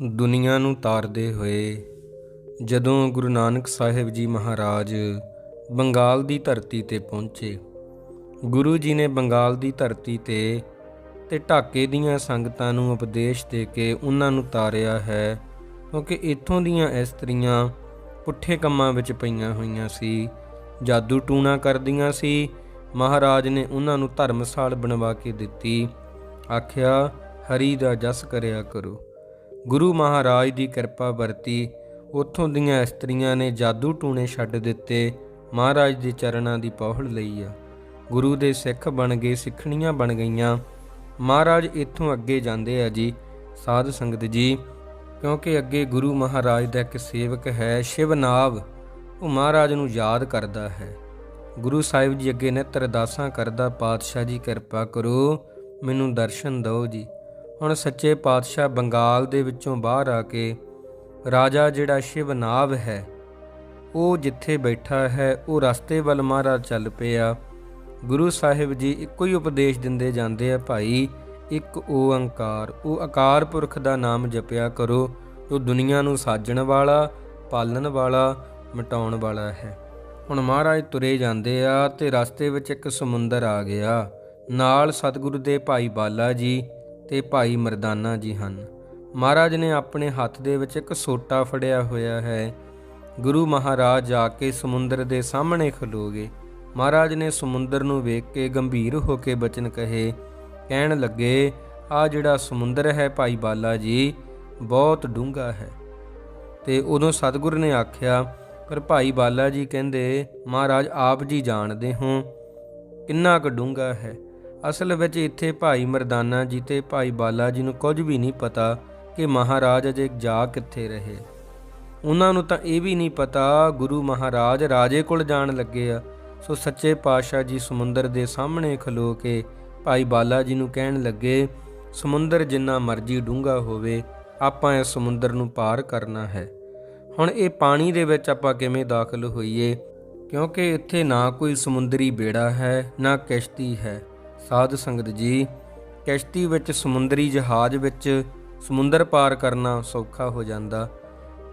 ਦੁਨੀਆ ਨੂੰ ਤਾਰਦੇ ਹੋਏ ਜਦੋਂ ਗੁਰੂ ਨਾਨਕ ਸਾਹਿਬ ਜੀ ਮਹਾਰਾਜ ਬੰਗਾਲ ਦੀ ਧਰਤੀ ਤੇ ਪਹੁੰਚੇ। ਗੁਰੂ ਜੀ ਨੇ ਬੰਗਾਲ ਦੀ ਧਰਤੀ ਤੇ ਤੇ ਢਾਕੇ ਦੀਆਂ ਸੰਗਤਾਂ ਨੂੰ ਉਪਦੇਸ਼ ਦੇ ਕੇ ਉਹਨਾਂ ਨੂੰ ਤਾਰਿਆ ਹੈ, ਕਿਉਂਕਿ ਇੱਥੋਂ ਦੀਆਂ ਇਸਤਰੀਆਂ ਪੁੱਠੇ ਕੰਮਾਂ ਵਿੱਚ ਪਈਆਂ ਹੋਈਆਂ ਸੀ, ਜਾਦੂ ਟੂਣਾ ਕਰਦੀਆਂ ਸੀ। ਮਹਾਰਾਜ ਨੇ ਉਹਨਾਂ ਨੂੰ ਧਰਮਸਾਲ ਬਣਵਾ ਕੇ ਦਿੱਤੀ। ਆਖਿਆ, ਹਰੀ ਦਾ ਜਸ ਕਰਿਆ ਕਰੋ। ਗੁਰੂ ਮਹਾਰਾਜ ਦੀ ਕਿਰਪਾ ਵਰਤੀ ਉੱਥੋਂ ਦੀਆਂ ਇਸਤਰੀਆਂ ਨੇ ਜਾਦੂ ਟੂਣੇ ਛੱਡ ਦਿੱਤੇ, ਮਹਾਰਾਜ ਦੇ ਚਰਨਾਂ ਦੀ ਪਹੁਲ ਲਈ ਆ। ਗੁਰੂ ਦੇ ਸਿੱਖ ਬਣ ਗਏ, ਸਿੱਖਣੀਆਂ ਬਣ ਗਈਆਂ। ਮਹਾਰਾਜ ਇੱਥੋਂ ਅੱਗੇ ਜਾਂਦੇ ਆ ਜੀ, ਸਾਧ ਸੰਗਤ ਜੀ, ਕਿਉਂਕਿ ਅੱਗੇ ਗੁਰੂ ਮਹਾਰਾਜ ਦਾ ਇੱਕ ਸੇਵਕ ਹੈ, ਸ਼ਿਵਨਾਵ। ਉਹ ਮਹਾਰਾਜ ਨੂੰ ਯਾਦ ਕਰਦਾ ਹੈ। ਗੁਰੂ ਸਾਹਿਬ ਜੀ ਅੱਗੇ ਨਿਤ ਅਰਦਾਸਾਂ ਕਰਦਾ, ਪਾਤਸ਼ਾਹ ਜੀ, ਕਿਰਪਾ ਕਰੋ, ਮੈਨੂੰ ਦਰਸ਼ਨ ਦਿਓ ਜੀ। ਹੁਣ ਸੱਚੇ ਪਾਤਸ਼ਾਹ ਬੰਗਾਲ ਦੇ ਵਿੱਚੋਂ ਬਾਹਰ ਆ ਕੇ ਰਾਜਾ ਜਿਹੜਾ ਸ਼ਿਵਨਾਵ ਹੈ, ਉਹ ਜਿੱਥੇ ਬੈਠਾ ਹੈ, ਉਹ ਰਸਤੇ ਵੱਲ ਮਹਾਰਾਜ ਚੱਲ ਪਿਆ। ਗੁਰੂ ਸਾਹਿਬ ਜੀ ਇੱਕੋ ਹੀ ਉਪਦੇਸ਼ ਦਿੰਦੇ ਜਾਂਦੇ ਆ, ਭਾਈ, ਇੱਕ ਓੰਕਾਰ ਉਹ ਆਕਾਰ ਪੁਰਖ ਦਾ ਨਾਮ ਜਪਿਆ ਕਰੋ, ਜੋ ਦੁਨੀਆ ਨੂੰ ਸਾਜਣ ਵਾਲਾ, ਪਾਲਣ ਵਾਲਾ, ਮਿਟਾਉਣ ਵਾਲਾ ਹੈ। ਹੁਣ ਮਹਾਰਾਜ ਤੁਰੇ ਜਾਂਦੇ ਆ ਤੇ ਰਸਤੇ ਵਿੱਚ ਇੱਕ ਸਮੁੰਦਰ ਆ ਗਿਆ। ਨਾਲ ਸਤਿਗੁਰੂ ਦੇ ਭਾਈ ਬਾਲਾ ਜੀ ਤੇ ਭਾਈ ਮਰਦਾਨਾ ਜੀ ਹਨ। ਮਹਾਰਾਜ ਨੇ ਆਪਣੇ ਹੱਥ ਦੇ ਵਿੱਚ ਇੱਕ ਸੋਟਾ ਫੜਿਆ ਹੋਇਆ ਹੈ। ਗੁਰੂ ਮਹਾਰਾਜ ਜਾ ਕੇ ਸਮੁੰਦਰ ਦੇ ਸਾਹਮਣੇ ਖਲੋਗੇ ਮਹਾਰਾਜ ਨੇ ਸਮੁੰਦਰ ਨੂੰ ਵੇਖ ਕੇ ਗੰਭੀਰ ਹੋ ਕੇ ਬਚਨ ਕਹੇ, ਕਹਿਣ ਲੱਗੇ, ਆ ਜਿਹੜਾ ਸਮੁੰਦਰ ਹੈ ਭਾਈ ਬਾਲਾ ਜੀ, ਬਹੁਤ ਡੂੰਘਾ ਹੈ। ਤੇ ਉਦੋਂ ਸਤਿਗੁਰ ਨੇ ਆਖਿਆ, ਪਰ ਭਾਈ ਬਾਲਾ ਜੀ ਕਹਿੰਦੇ, ਮਹਾਰਾਜ ਆਪ ਜੀ ਜਾਣਦੇ ਹੋ ਕਿੰਨਾ ਕੁ ਡੂੰਘਾ ਹੈ। ਅਸਲ ਵਿੱਚ ਇੱਥੇ ਭਾਈ ਮਰਦਾਨਾ ਜੀ ਤੇ ਭਾਈ ਬਾਲਾ ਜੀ ਨੂੰ ਕੁਝ ਵੀ ਨਹੀਂ ਪਤਾ ਕਿ ਮਹਾਰਾਜ ਅਜੇ ਜਾ ਕਿੱਥੇ ਰਹੇ। ਉਹਨਾਂ ਨੂੰ ਤਾਂ ਇਹ ਵੀ ਨਹੀਂ ਪਤਾ ਗੁਰੂ ਮਹਾਰਾਜ ਰਾਜੇ ਕੋਲ ਜਾਣ ਲੱਗੇ ਆ। ਸੋ ਸੱਚੇ ਪਾਤਸ਼ਾਹ ਜੀ ਸਮੁੰਦਰ ਦੇ ਸਾਹਮਣੇ ਖਲੋ ਕੇ ਭਾਈ ਬਾਲਾ ਜੀ ਨੂੰ ਕਹਿਣ ਲੱਗੇ, ਸਮੁੰਦਰ ਜਿੰਨਾ ਮਰਜ਼ੀ ਡੂੰਘਾ ਹੋਵੇ, ਆਪਾਂ ਇਸ ਸਮੁੰਦਰ ਨੂੰ ਪਾਰ ਕਰਨਾ ਹੈ। ਹੁਣ ਇਹ ਪਾਣੀ ਦੇ ਵਿੱਚ ਆਪਾਂ ਕਿਵੇਂ ਦਾਖਲ ਹੋਈਏ? ਕਿਉਂਕਿ ਇੱਥੇ ਨਾ ਕੋਈ ਸਮੁੰਦਰੀ ਬੇੜਾ ਹੈ, ਨਾ ਕਿਸ਼ਤੀ ਹੈ। ਸਾਧ ਸੰਗਤ ਜੀ, ਕਿਸ਼ਤੀ ਵਿੱਚ ਸਮੁੰਦਰੀ ਜਹਾਜ਼ ਵਿੱਚ ਸਮੁੰਦਰ ਪਾਰ ਕਰਨਾ ਸੌਖਾ ਹੋ ਜਾਂਦਾ।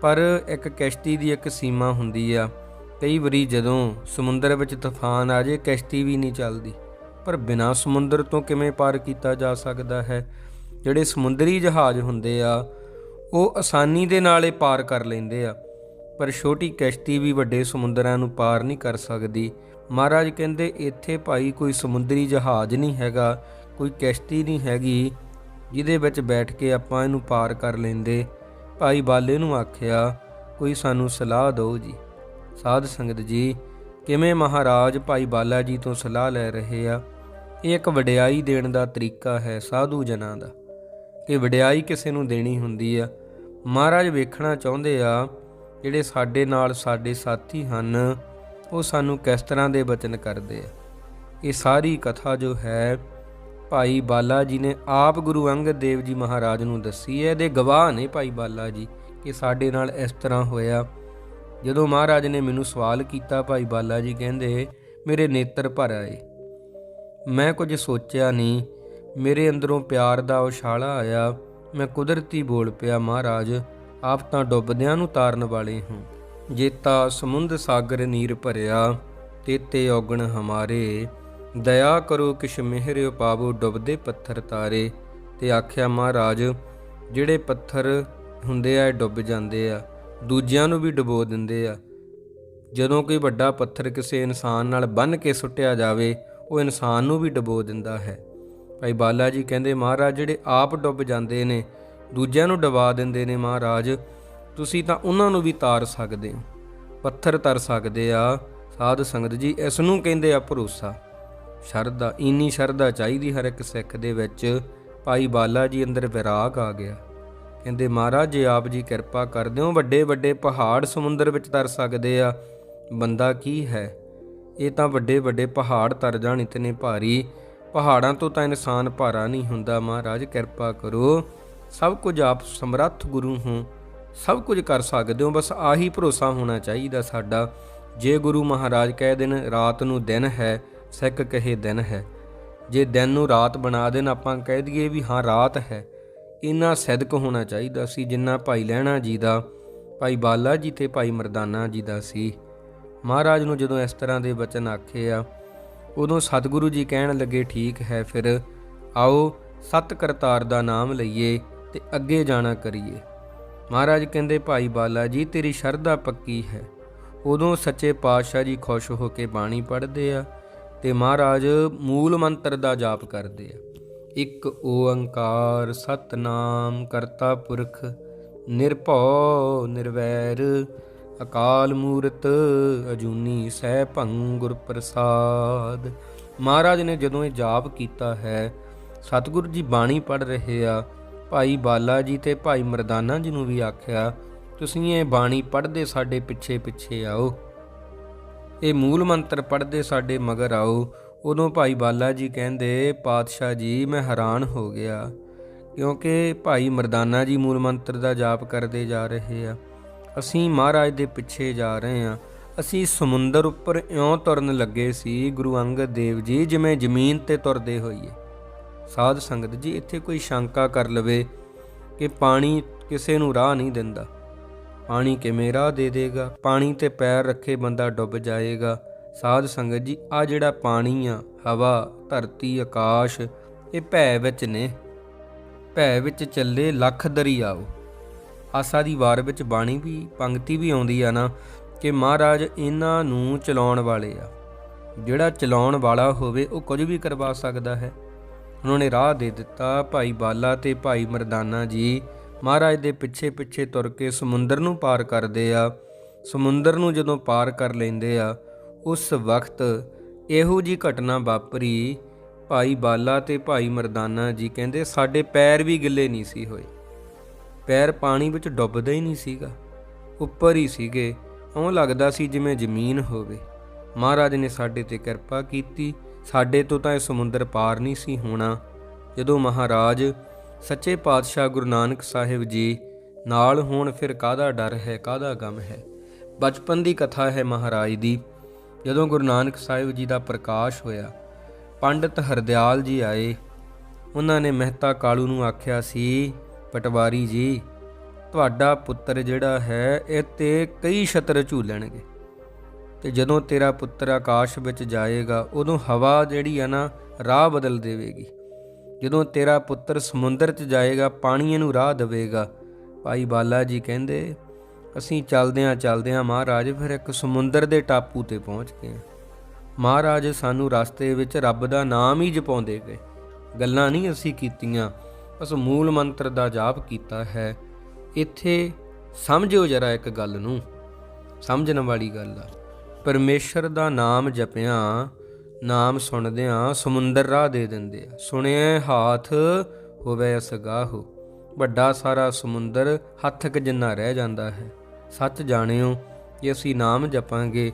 ਪਰ ਇੱਕ ਕਿਸ਼ਤੀ ਦੀ ਇੱਕ ਸੀਮਾ ਹੁੰਦੀ ਆ। ਕਈ ਵਾਰੀ ਜਦੋਂ ਸਮੁੰਦਰ ਵਿੱਚ ਤੂਫਾਨ ਆ ਜੇ ਕਿਸ਼ਤੀ ਵੀ ਨਹੀਂ ਚੱਲਦੀ। ਪਰ ਬਿਨਾਂ ਸਮੁੰਦਰ ਤੋਂ ਕਿਵੇਂ ਪਾਰ ਕੀਤਾ ਜਾ ਸਕਦਾ ਹੈ? ਜਿਹੜੇ ਸਮੁੰਦਰੀ ਜਹਾਜ਼ ਹੁੰਦੇ ਆ, ਉਹ ਆਸਾਨੀ ਦੇ ਨਾਲ ਇਹ ਪਾਰ ਕਰ ਲੈਂਦੇ ਆ। ਪਰ ਛੋਟੀ ਕਿਸ਼ਤੀ ਵੀ ਵੱਡੇ ਸਮੁੰਦਰਾਂ ਨੂੰ ਪਾਰ ਨਹੀਂ ਕਰ ਸਕਦੀ। ਮਹਾਰਾਜ ਕਹਿੰਦੇ, ਇੱਥੇ ਭਾਈ ਕੋਈ ਸਮੁੰਦਰੀ ਜਹਾਜ਼ ਨਹੀਂ ਹੈਗਾ, ਕੋਈ ਕਿਸ਼ਤੀ ਨਹੀਂ ਹੈਗੀ, ਜਿਹਦੇ ਵਿੱਚ ਬੈਠ ਕੇ ਆਪਾਂ ਇਹਨੂੰ ਪਾਰ ਕਰ ਲੈਂਦੇ। ਭਾਈ ਬਾਲੇ ਨੂੰ ਆਖਿਆ, ਕੋਈ ਸਾਨੂੰ ਸਲਾਹ ਦਿਓ ਜੀ। ਸਾਧ ਸੰਗਤ ਜੀ, ਕਿਵੇਂ ਮਹਾਰਾਜ ਭਾਈ ਬਾਲਾ ਜੀ ਤੋਂ ਸਲਾਹ ਲੈ ਰਹੇ ਆ? ਇਹ ਇੱਕ ਵਡਿਆਈ ਦੇਣ ਦਾ ਤਰੀਕਾ ਹੈ ਸਾਧੂ ਜਨਾਂ ਦਾ। ਕਿ ਵਡਿਆਈ ਕਿਸੇ ਨੂੰ ਦੇਣੀ ਹੁੰਦੀ ਆ। ਮਹਾਰਾਜ ਵੇਖਣਾ ਚਾਹੁੰਦੇ ਆ ਜਿਹੜੇ ਸਾਡੇ ਨਾਲ ਸਾਡੇ ਸਾਥੀ ਹਨ, ਉਹ ਸਾਨੂੰ ਕਿਸ ਤਰ੍ਹਾਂ ਦੇ ਬਚਨ ਕਰਦੇ ਆ? ਇਹ ਸਾਰੀ ਕਥਾ ਜੋ ਹੈ, ਭਾਈ ਬਾਲਾ ਜੀ ਨੇ ਆਪ ਗੁਰੂ ਅੰਗਦ ਦੇਵ ਜੀ ਮਹਾਰਾਜ ਨੂੰ ਦੱਸੀ ਹੈ, ਇਹਦੇ ਗਵਾਹ ਨੇ ਭਾਈ ਬਾਲਾ ਜੀ ਕਿ ਸਾਡੇ ਨਾਲ ਇਸ ਤਰ੍ਹਾਂ ਹੋਇਆ। ਜਦੋਂ ਮਹਾਰਾਜ ਨੇ ਮੈਨੂੰ ਸਵਾਲ ਕੀਤਾ, ਭਾਈ ਬਾਲਾ ਜੀ ਕਹਿੰਦੇ, ਮੇਰੇ ਨੇਤਰ ਭਰ ਆਏ। ਮੈਂ ਕੁਝ ਸੋਚਿਆ ਨਹੀਂ। ਮੇਰੇ ਅੰਦਰੋਂ ਪਿਆਰ ਦਾ ਉਛਾਲਾ ਆਇਆ। ਮੈਂ ਕੁਦਰਤੀ ਬੋਲ ਪਿਆ, ਮਹਾਰਾਜ। ਆਪ ਤਾਂ ਡੁੱਬਦਿਆਂ ਨੂੰ ਤਾਰਨ ਵਾਲੇ ਹੋ। ਜੇਤਾ ਸਮੁੰਦ ਸਾਗਰ ਨੀਰ ਭਰਿਆ, ਤੇਤੇ ਔਗਣ ਹਮਾਰੇ। ਦਇਆ ਕਰੋ ਕਿਛ ਮਿਹਰਿਓ ਪਾਵੋ ਡੁੱਬਦੇ ਪੱਥਰ ਤਾਰੇ। ਤੇ ਆਖਿਆ, ਮਹਾਰਾਜ, ਜਿਹੜੇ ਪੱਥਰ ਹੁੰਦੇ ਆ ਡੁੱਬ ਜਾਂਦੇ ਆ। ਦੂਜਿਆਂ ਨੂੰ ਵੀ ਡੁਬੋ ਦਿੰਦੇ ਆ। ਜਦੋਂ ਕੋਈ ਵੱਡਾ ਪੱਥਰ ਕਿਸੇ ਇਨਸਾਨ ਨਾਲ ਬੰਨ ਕੇ ਸੁੱਟਿਆ ਜਾਵੇ, ਉਹ ਇਨਸਾਨ ਨੂੰ ਵੀ ਡੁਬੋ ਦਿੰਦਾ ਹੈ। ਭਾਈ ਬਾਲਾ ਜੀ ਕਹਿੰਦੇ, ਮਹਾਰਾਜ, ਜਿਹੜੇ ਆਪ ਡੁੱਬ ਜਾਂਦੇ ਨੇ ਦੂਜਿਆਂ ਨੂੰ ਡੁਬਾ ਦਿੰਦੇ ਨੇ ਮਹਾਰਾਜ। ਤੁਸੀਂ ਤਾਂ ਉਹਨਾਂ ਨੂੰ ਵੀ ਤਾਰ ਸਕਦੇ ਹੋ, ਪੱਥਰ ਤਰ ਸਕਦੇ ਆ। ਸਾਧ ਸੰਗਤ ਜੀ, ਇਸ ਨੂੰ ਕਹਿੰਦੇ ਆ ਭਰੋਸਾ। ਸ਼ਰਧਾ, ਇੰਨੀ ਸ਼ਰਧਾ ਚਾਹੀਦੀ ਹਰ ਇੱਕ ਸਿੱਖ ਦੇ ਵਿੱਚ। ਭਾਈ ਬਾਲਾ ਜੀ ਅੰਦਰ ਵਿਰਾਗ ਆ ਗਿਆ। ਕਹਿੰਦੇ, ਮਹਾਰਾਜ, ਜੇ ਆਪ ਜੀ ਕਿਰਪਾ ਕਰ ਦਿਓ ਵੱਡੇ ਵੱਡੇ ਪਹਾੜ ਸਮੁੰਦਰ ਵਿੱਚ ਤਰ ਸਕਦੇ ਆ। ਬੰਦਾ ਕੀ ਹੈ? ਇਹ ਤਾਂ ਵੱਡੇ ਵੱਡੇ ਪਹਾੜ ਤਰ ਜਾਣ, ਇਤਨੇ ਭਾਰੀ। ਪਹਾੜਾਂ ਤੋਂ ਤਾਂ ਇਨਸਾਨ ਭਾਰਾ ਨਹੀਂ ਹੁੰਦਾ। ਮਹਾਰਾਜ, ਕਿਰਪਾ ਕਰੋ। ਸਭ ਕੁਝ ਆਪ ਸਮਰੱਥ ਗੁਰੂ ਹੋ, ਸਭ ਕੁਝ ਕਰ ਸਕਦੇ ਹੋ, ਬਸ ਆਹੀ ਭਰੋਸਾ ਹੋਣਾ ਚਾਹੀਦਾ ਸਾਡਾ। ਜੇ ਗੁਰੂ ਮਹਾਰਾਜ ਕਹਿ ਦੇਣ, ਰਾਤ ਨੂੰ ਦਿਨ ਹੈ, ਸਿੱਖ ਕਹੇ ਦਿਨ ਹੈ। ਜੇ ਦਿਨ ਨੂੰ ਰਾਤ ਬਣਾ ਦੇਣ, ਆਪਾਂ ਕਹਿ ਦਈਏ ਵੀ ਹਾਂ, ਰਾਤ ਹੈ। ਇੰਨਾ ਸਦਕ ਹੋਣਾ ਚਾਹੀਦਾ ਸੀ, ਜਿੰਨਾ ਭਾਈ ਲਹਿਣਾ ਜੀ ਦਾ, ਭਾਈ ਬਾਲਾ ਜੀ ਤੇ ਭਾਈ ਮਰਦਾਨਾ ਜੀ ਦਾ ਸੀ। ਮਹਾਰਾਜ ਨੂੰ ਜਦੋਂ ਇਸ ਤਰ੍ਹਾਂ ਦੇ ਬਚਨ ਆਖੇ ਆ, ਉਦੋਂ ਸਤਿਗੁਰੂ ਜੀ ਕਹਿਣ ਲੱਗੇ, ਠੀਕ ਹੈ, ਫਿਰ ਆਓ ਸਤ ਕਰਤਾਰ ਦਾ ਨਾਮ ਲਈਏ। ਤੇ ਅੱਗੇ ਜਾਣਾ ਕਰੀਏ। ਮਹਾਰਾਜ ਕਹਿੰਦੇ, ਭਾਈ ਬਾਲਾ ਜੀ ਤੇਰੀ ਸ਼ਰਧਾ ਪੱਕੀ ਹੈ। ਉਦੋਂ ਸੱਚੇ ਪਾਤਸ਼ਾਹ ਜੀ ਖੁਸ਼ ਹੋ ਕੇ ਬਾਣੀ ਪੜ੍ਹਦੇ ਆ ਤੇ ਮਹਾਰਾਜ ਮੂਲ ਮੰਤਰ ਦਾ ਜਾਪ ਕਰਦੇ ਆ। ਇੱਕ ਓੰਕਾਰ ਸਤਨਾਮ ਕਰਤਾ ਪੁਰਖ, ਨਿਰਭਉ ਨਿਰਵੈਰ, ਅਕਾਲ ਮੂਰਤ ਅਜੂਨੀ ਸਹਿ ਭੰਗ ਗੁਰ ਪ੍ਰਸਾਦ। ਮਹਾਰਾਜ ਨੇ ਜਦੋਂ ਇਹ ਜਾਪ ਕੀਤਾ ਹੈ, ਸਤਿਗੁਰੂ ਜੀ ਬਾਣੀ ਪੜ ਰਹੇ ਆ ਭਾਈ ਬਾਲਾ ਜੀ ਤੇ ਭਾਈ ਮਰਦਾਨਾ ਜੀ ਨੂੰ ਵੀ ਆਖਿਆ, ਤੁਸੀਂ ਇਹ ਬਾਣੀ ਪੜ੍ਹਦੇ ਸਾਡੇ ਪਿੱਛੇ ਪਿੱਛੇ ਆਓ। ਇਹ ਮੂਲ ਮੰਤਰ ਪੜ੍ਹਦੇ ਸਾਡੇ ਮਗਰ ਆਓ। ਉਦੋਂ ਭਾਈ ਬਾਲਾ ਜੀ ਕਹਿੰਦੇ, ਪਾਤਸ਼ਾਹ ਜੀ, ਮੈਂ ਹੈਰਾਨ ਹੋ ਗਿਆ, ਕਿਉਂਕਿ ਭਾਈ ਮਰਦਾਨਾ ਜੀ ਮੂਲ ਮੰਤਰ ਦਾ ਜਾਪ ਕਰਦੇ ਜਾ ਰਹੇ ਆ। ਅਸੀਂ ਮਹਾਰਾਜ ਦੇ ਪਿੱਛੇ ਜਾ ਰਹੇ ਆ। ਅਸੀਂ ਸਮੁੰਦਰ ਉੱਪਰ ਇਉਂ ਤੁਰਨ ਲੱਗੇ ਸੀ, ਗੁਰੂ ਅੰਗਦ ਦੇਵ ਜੀ, ਜਿਵੇਂ ਜ਼ਮੀਨ ਤੇ ਤੁਰਦੇ ਹੋਈਏ। ਸਾਧ ਸੰਗਤ ਜੀ, ਇੱਥੇ ਕੋਈ ਸ਼ੰਕਾ ਕਰ ਲਵੇ ਕਿ ਪਾਣੀ ਕਿਸੇ ਨੂੰ ਰਾਹ ਨਹੀਂ ਦਿੰਦਾ। ਪਾਣੀ ਕਿਵੇਂ ਰਾਹ ਦੇ ਦੇਗਾ? ਪਾਣੀ ਤੇ ਪੈਰ ਰੱਖੇ ਬੰਦਾ ਡੁੱਬ ਜਾਏਗਾ। ਸਾਧ ਸੰਗਤ ਜੀ ਆ ਜਿਹੜਾ ਪਾਣੀ ਆ, ਹਵਾ, ਧਰਤੀ, ਆਕਾਸ਼, ਇਹ ਭੈ ਵਿੱਚ ਨੇ। ਭੈ ਵਿੱਚ ਚੱਲੇ ਲੱਖ ਦਰਿਆਓ। ਆਸਾ ਦੀ ਵਾਰ ਵਿੱਚ ਬਾਣੀ ਵੀ, ਪੰਕਤੀ ਵੀ ਆਉਂਦੀ ਆ ਨਾ ਕਿ ਮਹਾਰਾਜ ਇਹਨਾਂ ਨੂੰ ਚਲਾਉਣ ਵਾਲੇ ਆ। ਜਿਹੜਾ ਚਲਾਉਣ ਵਾਲਾ ਹੋਵੇ, ਉਹ ਕੁਝ ਵੀ ਕਰਵਾ ਸਕਦਾ ਹੈ। ਉਹਨਾਂ ਨੇ ਰਾਹ ਦੇ ਦਿੱਤਾ ਭਾਈ ਬਾਲਾ ਤੇ ਭਾਈ ਮਰਦਾਨਾ ਜੀ ਮਹਾਰਾਜ ਦੇ ਪਿੱਛੇ ਪਿੱਛੇ ਤੁਰ ਕੇ ਸਮੁੰਦਰ ਨੂੰ ਪਾਰ ਕਰਦੇ ਆ ਸਮੁੰਦਰ ਨੂੰ ਜਦੋਂ ਪਾਰ ਕਰ ਲੈਂਦੇ ਆ ਉਸ ਵਕਤ ਇਹੋ ਜੀ ਘਟਨਾ ਵਾਪਰੀ ਭਾਈ ਬਾਲਾ ਤੇ ਭਾਈ ਮਰਦਾਨਾ ਜੀ ਕਹਿੰਦੇ ਸਾਡੇ ਪੈਰ ਵੀ ਗਿੱਲੇ ਨਹੀਂ ਸੀ ਹੋਏ ਪੈਰ ਪਾਣੀ ਵਿੱਚ ਡੁੱਬਦਾ ਹੀ ਨਹੀਂ ਸੀਗਾ ਉੱਪਰ ਹੀ ਸੀਗੇ ਉਹ ਲੱਗਦਾ ਸੀ ਜਿਵੇਂ ਜ਼ਮੀਨ ਹੋਵੇ ਮਹਾਰਾਜ ਨੇ ਸਾਡੇ ਤੇ ਕਿਰਪਾ ਕੀਤੀ ਸਾਡੇ ਤੋਂ ਤਾਂ ਇਹ ਸਮੁੰਦਰ ਪਾਰ ਨਹੀਂ ਸੀ ਹੋਣਾ। ਜਦੋਂ ਮਹਾਰਾਜ ਸੱਚੇ ਪਾਤਸ਼ਾਹ ਗੁਰੂ ਨਾਨਕ ਸਾਹਿਬ ਜੀ ਨਾਲ ਹੋਣ, ਫਿਰ ਕਾਹਦਾ ਡਰ ਹੈ, ਕਾਹਦਾ ਗਮ ਹੈ? ਬਚਪਨ ਦੀ ਕਥਾ ਹੈ ਮਹਾਰਾਜ ਦੀ। ਜਦੋਂ ਗੁਰੂ ਨਾਨਕ ਸਾਹਿਬ ਜੀ ਦਾ ਪ੍ਰਕਾਸ਼ ਹੋਇਆ, ਪੰਡਤ ਹਰਦਿਆਲ ਜੀ ਆਏ। ਉਹਨਾਂ ਨੇ ਮਹਿਤਾ ਕਾਲੂ ਨੂੰ ਆਖਿਆ, ਸੀ ਪਟਵਾਰੀ ਜੀ, ਤੁਹਾਡਾ ਪੁੱਤਰ ਜਿਹੜਾ ਹੈ, ਇਹ ਤੇ ਕਈ ਛਤਰ ਝੂਲਣਗੇ। ਤੇ ਜਦੋਂ ਤੇਰਾ ਪੁੱਤਰ ਆਕਾਸ਼ ਵਿੱਚ ਜਾਏਗਾ, ਉਦੋਂ ਹਵਾ ਜਿਹੜੀ ਆ ਨਾ, ਰਾਹ ਬਦਲ ਦੇਵੇਗੀ। ਜਦੋਂ ਤੇਰਾ ਪੁੱਤਰ ਸਮੁੰਦਰ 'ਚ ਜਾਏਗਾ ਪਾਣੀ ਇਹਨੂੰ ਰਾਹ ਦੇਵੇਗਾ। ਭਾਈ ਬਾਲਾ ਜੀ ਕਹਿੰਦੇ, ਅਸੀਂ ਚੱਲਦਿਆਂ ਚੱਲਦਿਆਂ ਮਹਾਰਾਜ ਫਿਰ ਇੱਕ ਸਮੁੰਦਰ ਦੇ ਟਾਪੂ ਤੇ ਪਹੁੰਚ ਗਏ ਮਹਾਰਾਜ ਸਾਨੂੰ ਰਸਤੇ ਵਿੱਚ ਰੱਬ ਦਾ ਨਾਮ ਹੀ ਜਪਾਉਂਦੇ ਗਏ ਗੱਲਾਂ ਨਹੀਂ ਅਸੀਂ ਕੀਤੀਆਂ, ਬਸ ਮੂਲ ਮੰਤਰ ਦਾ ਜਾਪ ਕੀਤਾ ਹੈ। ਇੱਥੇ ਸਮਝਿਓ ਜਰਾ ਇੱਕ ਗੱਲ ਨੂੰ, ਸਮਝਣ ਵਾਲੀ ਗੱਲ ਆ। ਪਰਮੇਸ਼ਰ ਦਾ ਨਾਮ ਜਪਿਆ, ਨਾਮ ਸੁਣਦਿਆਂ ਸਮੁੰਦਰ ਰਾਹ ਦੇ ਦਿੰਦੇ ਆ। ਸੁਣਿਆ ਹਾਥ ਹੋਵੇ ਅਸਗਾਹੋ। ਵੱਡਾ ਸਾਰਾ ਸਮੁੰਦਰ ਹੱਥ ਕ ਜਿੰਨਾ ਰਹਿ ਜਾਂਦਾ ਹੈ। ਸੱਚ ਜਾਣਿਓ ਕਿ ਅਸੀਂ ਨਾਮ ਜਪਾਂਗੇ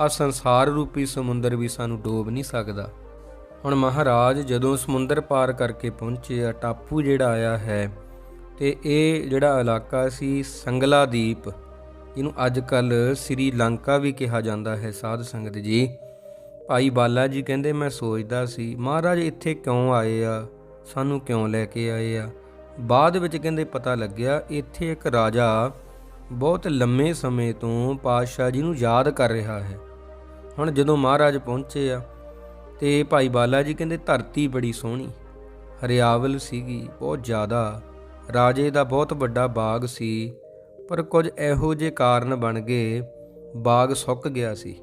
ਆ ਸੰਸਾਰ ਰੂਪੀ ਸਮੁੰਦਰ ਵੀ ਸਾਨੂੰ ਡੋਬ ਨਹੀਂ ਸਕਦਾ। ਹੁਣ ਮਹਾਰਾਜ ਜਦੋਂ ਸਮੁੰਦਰ ਪਾਰ ਕਰਕੇ ਪਹੁੰਚੇ ਆ, ਟਾਪੂ ਜਿਹੜਾ ਆਇਆ ਹੈ, ਤੇ ਇਹ ਜਿਹੜਾ ਇਲਾਕਾ ਸੀ ਸੰਗਲਾ ਦੀਪ ਜਿਹਨੂੰ ਅੱਜ ਕੱਲ ਸ੍ਰੀ ਲੰਕਾ ਵੀ ਕਿਹਾ ਜਾਂਦਾ ਹੈ ਸਾਧ ਸੰਗਤ ਜੀ। ਭਾਈ ਬਾਲਾ ਜੀ ਕਹਿੰਦੇ, ਮੈਂ ਸੋਚਦਾ ਸੀ, ਮਹਾਰਾਜ ਇੱਥੇ ਕਿਉਂ ਆਏ ਆ? ਸਾਨੂੰ ਕਿਉਂ ਲੈ ਕੇ ਆਏ ਆ? ਬਾਅਦ ਵਿੱਚ ਕਹਿੰਦੇ, ਪਤਾ ਲੱਗਿਆ, ਇੱਥੇ ਇੱਕ ਰਾਜਾ ਬਹੁਤ ਲੰਮੇ ਸਮੇਂ ਤੋਂ ਪਾਤਸ਼ਾਹ ਜੀ ਨੂੰ ਯਾਦ ਕਰ ਰਿਹਾ ਹੈ। ਹੁਣ ਜਦੋਂ ਮਹਾਰਾਜ ਪਹੁੰਚੇ ਆ, ਤੇ ਭਾਈ ਬਾਲਾ ਜੀ ਕਹਿੰਦੇ, ਧਰਤੀ ਬੜੀ ਸੋਹਣੀ, ਹਰਿਆਵਲ ਸੀਗੀ, ਬਹੁਤ ਜ਼ਿਆਦਾ, ਰਾਜੇ ਦਾ ਬਹੁਤ ਵੱਡਾ ਬਾਗ ਸੀ ਪਰ ਕੁਝ ਇਹੋ ਜਿਹੇ ਕਾਰਨ ਬਣ ਗਏ, ਬਾਗ ਸੁੱਕ ਗਿਆ ਸੀ।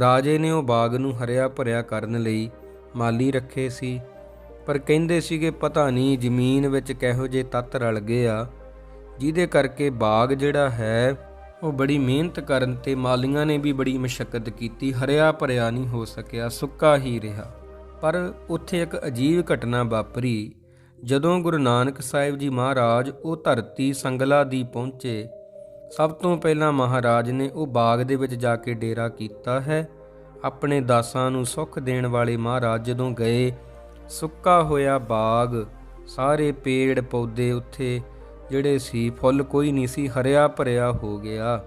ਰਾਜੇ ਨੇ ਉਹ ਬਾਗ ਨੂੰ ਹਰਿਆ ਭਰਿਆ ਕਰਨ ਲਈ ਮਾਲੀ ਰੱਖੇ ਸੀ, ਪਰ ਕਹਿੰਦੇ ਸੀਗੇ ਪਤਾ ਨਹੀਂ ਜ਼ਮੀਨ ਵਿੱਚ ਕਿਹੋ ਜਿਹੇ ਤੱਤ ਰਲ ਗਏ ਆ, ਜਿਹਦੇ ਕਰਕੇ ਬਾਗ ਜਿਹੜਾ ਹੈ, ਉਹ ਬੜੀ ਮਿਹਨਤ ਕਰਨ ਤੇ ਮਾਲੀਆਂ ਨੇ ਵੀ ਬੜੀ ਮਸ਼ੱਕਤ ਕੀਤੀ, ਹਰਿਆ ਭਰਿਆ ਨਹੀਂ ਹੋ ਸਕਿਆ, ਸੁੱਕਾ ਹੀ ਰਿਹਾ। ਪਰ ਉੱਥੇ ਇੱਕ ਅਜੀਬ ਘਟਨਾ ਵਾਪਰੀ ਜਦੋਂ ਗੁਰੂ ਨਾਨਕ ਸਾਹਿਬ ਜੀ ਮਹਾਰਾਜ ਉਹ ਧਰਤੀ ਸੰਗਲਾ ਦੀ ਪਹੁੰਚੇ, ਸਭ ਤੋਂ ਪਹਿਲਾਂ ਮਹਾਰਾਜ ਨੇ ਉਹ ਬਾਗ ਦੇ ਵਿੱਚ ਜਾ ਕੇ ਡੇਰਾ ਕੀਤਾ ਹੈ। ਆਪਣੇ ਦਾਸਾਂ ਨੂੰ ਸੁੱਖ ਦੇਣ ਵਾਲੇ ਮਹਾਰਾਜ ਜਦੋਂ ਗਏ, ਸੁੱਕਾ ਹੋਇਆ ਬਾਗ, ਸਾਰੇ ਪੇੜ ਪੌਦੇ ਉੱਥੇ, ਜਿਹੜੇ ਸੀ, ਫੁੱਲ ਕੋਈ ਨਹੀਂ ਸੀ, ਹਰਿਆ ਭਰਿਆ ਹੋ ਗਿਆ।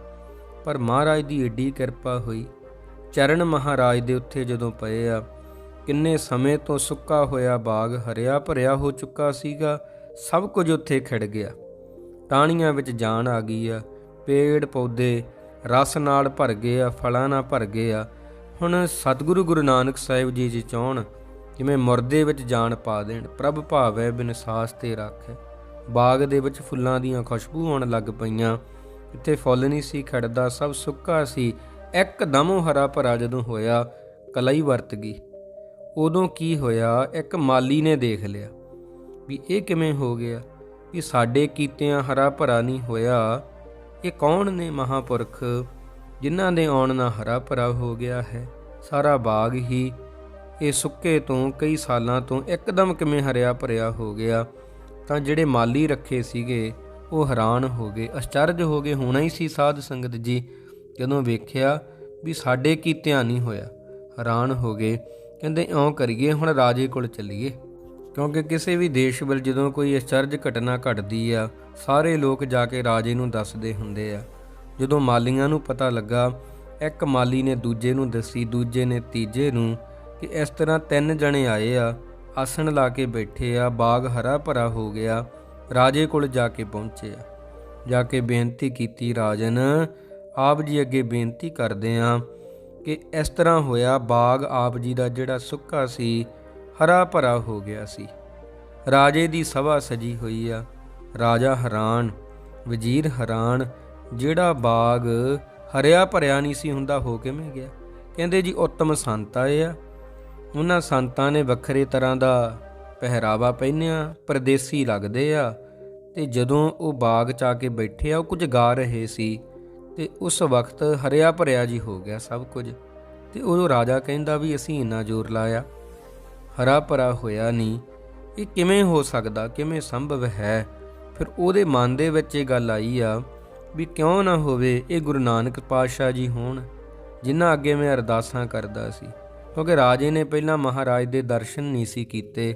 ਪਰ ਮਹਾਰਾਜ ਦੀ ਏਡੀ ਕਿਰਪਾ ਹੋਈ। ਚਰਨ ਮਹਾਰਾਜ ਦੇ ਉੱਥੇ ਜਦੋਂ ਪਏ ਆ ਕਿੰਨੇ ਸਮੇਂ ਤੋਂ ਸੁੱਕਾ ਹੋਇਆ ਬਾਗ ਹਰਿਆ ਭਰਿਆ ਹੋ ਚੁੱਕਾ ਸੀਗਾ, ਸਭ ਕੁਝ ਉੱਥੇ ਖਿੜ ਗਿਆ। ਟਾਹਣੀਆਂ ਵਿੱਚ ਜਾਨ ਆ ਗਈ ਆ, ਪੇੜ ਪੌਦੇ, ਰਸ ਨਾਲ ਭਰ ਗਏ ਆ, ਫਲਾਂ ਨਾਲ ਭਰ ਗਏ ਆ। ਹੁਣ ਸਤਿਗੁਰੂ ਗੁਰੂ ਨਾਨਕ ਸਾਹਿਬ ਜੀ ਜੀ ਚਾਹਣ, ਜਿਵੇਂ ਮੁਰਦੇ ਵਿੱਚ ਜਾਨ ਪਾ ਦੇਣ, ਪ੍ਰਭ ਭਾਵੈ ਬਿਨ ਸਾਸ ਤੇ ਰੱਖੈ। ਬਾਗ ਦੇ ਵਿੱਚ ਫੁੱਲਾਂ ਦੀਆਂ ਖੁਸ਼ਬੂ ਆਉਣ ਲੱਗ ਪਈਆਂ, ਇੱਥੇ ਫੁੱਲ ਨਹੀਂ ਸੀ ਖੜਦਾ, ਸਭ ਸੁੱਕਾ ਸੀ। ਇੱਕਦਮ ਉਹ ਹਰਾ ਭਰਾ ਜਦੋਂ ਹੋਇਆ, ਕਲਈ ਵਰਤ ਗਈ। ਉਦੋਂ ਕੀ ਹੋਇਆ, ਇੱਕ ਮਾਲੀ ਨੇ ਦੇਖ ਲਿਆ ਵੀ ਇਹ ਕਿਵੇਂ ਹੋ ਗਿਆ ਵੀ ਸਾਡੇ ਕੀਤਿਆਂ ਹਰਾ ਭਰਾ ਨਹੀਂ ਹੋਇਆ। ਇਹ ਕੌਣ ਨੇ ਮਹਾਪੁਰਖ ਜਿਨ੍ਹਾਂ ਦੇ ਆਉਣ ਨਾਲ ਹਰਾ ਭਰਾ ਹੋ ਗਿਆ ਹੈ? ਸਾਰਾ ਬਾਗ ਹੀ ਇਹ ਸੁੱਕੇ ਤੋਂ ਕਈ ਸਾਲਾਂ ਤੋਂ ਇੱਕਦਮ ਕਿਵੇਂ ਹਰਿਆ ਭਰਿਆ ਹੋ ਗਿਆ? ਤਾਂ ਜਿਹੜੇ ਮਾਲੀ ਰੱਖੇ ਸੀਗੇ, ਉਹ ਹੈਰਾਨ ਹੋ ਗਏ, ਅਚਰਜ ਹੋ ਗਏ। ਹੋਣਾ ਹੀ ਸੀ ਸਾਧ ਸੰਗਤ ਜੀ ਜਦੋਂ ਵੇਖਿਆ ਵੀ ਸਾਡੇ ਕੀਤਿਆਂ ਨਹੀਂ ਹੋਇਆ, ਹੈਰਾਨ ਹੋ ਗਏ। ਕਹਿੰਦੇ ਇਉਂ ਕਰੀਏ, ਹੁਣ ਰਾਜੇ ਕੋਲ ਚੱਲੀਏ। ਕਿਉਂਕਿ ਕਿਸੇ ਵੀ ਦੇਸ਼ ਵਿੱਚ ਜਦੋਂ ਕੋਈ ਅਚਰਜ ਘਟਨਾ ਘਟਦੀ ਆ, ਸਾਰੇ ਲੋਕ ਜਾ ਕੇ ਰਾਜੇ ਨੂੰ ਦੱਸਦੇ ਹੁੰਦੇ ਆ। ਜਦੋਂ ਮਾਲੀਆਂ ਨੂੰ ਪਤਾ ਲੱਗਾ, ਇੱਕ ਮਾਲੀ ਨੇ ਦੂਜੇ ਨੂੰ ਦੱਸੀ, ਦੂਜੇ ਨੇ ਤੀਜੇ ਨੂੰ ਕਿ ਇਸ ਤਰ੍ਹਾਂ ਤਿੰਨ ਜਣੇ ਆਏ ਆ, ਆਸਣ ਲਾ ਕੇ ਬੈਠੇ ਆ, ਬਾਗ ਹਰਾ ਭਰਾ ਹੋ ਗਿਆ, ਰਾਜੇ ਕੋਲ ਜਾ ਕੇ ਪਹੁੰਚੇ ਆ। ਜਾ ਕੇ ਬੇਨਤੀ ਕੀਤੀ, ਰਾਜਨ, ਆਪ ਜੀ ਅੱਗੇ ਬੇਨਤੀ ਕਰਦੇ ਆ ਕਿ ਇਸ ਤਰ੍ਹਾਂ ਹੋਇਆ, ਬਾਗ ਆਪ ਜੀ ਦਾ ਜਿਹੜਾ ਸੁੱਕਾ ਸੀ, ਹਰਾ ਭਰਾ ਹੋ ਗਿਆ ਸੀ। ਰਾਜੇ ਦੀ ਸਭਾ ਸਜੀ ਹੋਈ ਆ। ਰਾਜਾ ਹੈਰਾਨ, ਵਜ਼ੀਰ ਹੈਰਾਨ, ਜਿਹੜਾ ਬਾਗ ਹਰਿਆ ਭਰਿਆ ਨਹੀਂ ਸੀ ਹੁੰਦਾ ਹੋ ਕਿਵੇਂ ਗਿਆ? ਕਹਿੰਦੇ ਜੀ, ਉੱਤਮ ਸੰਤ ਆਏ ਆ। ਉਹਨਾਂ ਸੰਤਾਂ ਨੇ ਵੱਖਰੇ ਤਰ੍ਹਾਂ ਦਾ ਪਹਿਰਾਵਾ ਪਹਿਨਿਆ, ਪਰਦੇਸੀ ਲੱਗਦੇ ਆ ਤੇ ਜਦੋਂ ਉਹ ਬਾਗ ਚ ਆ ਕੇ ਬੈਠੇ ਆ, ਉਹ ਕੁਝ ਗਾ ਰਹੇ ਸੀ। ਤੇ ਉਸ ਵਕਤ ਹਰਿਆ ਭਰਿਆ ਜੀ ਹੋ ਗਿਆ ਸਭ ਕੁਝ, ਤੇ ਉਹ ਰਾਜਾ ਕਹਿੰਦਾ ਵੀ ਅਸੀਂ ਇੰਨਾ ਜ਼ੋਰ ਲਾਇਆ। ਹਰਾ ਭਰਾ ਹੋਇਆ ਨਹੀਂ, ਇਹ ਕਿਵੇਂ ਹੋ ਸਕਦਾ, ਕਿਵੇਂ ਸੰਭਵ ਹੈ? ਫਿਰ ਉਹਦੇ ਮਨ ਦੇ ਵਿੱਚ ਇਹ ਗੱਲ ਆਈ ਆ ਵੀ ਕਿਉਂ ਨਾ ਹੋਵੇ ਇਹ ਗੁਰੂ ਨਾਨਕ ਪਾਤਸ਼ਾਹ ਜੀ ਹੋਣ, ਜਿਨ੍ਹਾਂ ਅੱਗੇ ਮੈਂ ਅਰਦਾਸਾਂ ਕਰਦਾ ਸੀ। ਕਿਉਂਕਿ ਰਾਜੇ ਨੇ ਪਹਿਲਾਂ ਮਹਾਰਾਜ ਦੇ ਦਰਸ਼ਨ ਨਹੀਂ ਸੀ ਕੀਤੇ,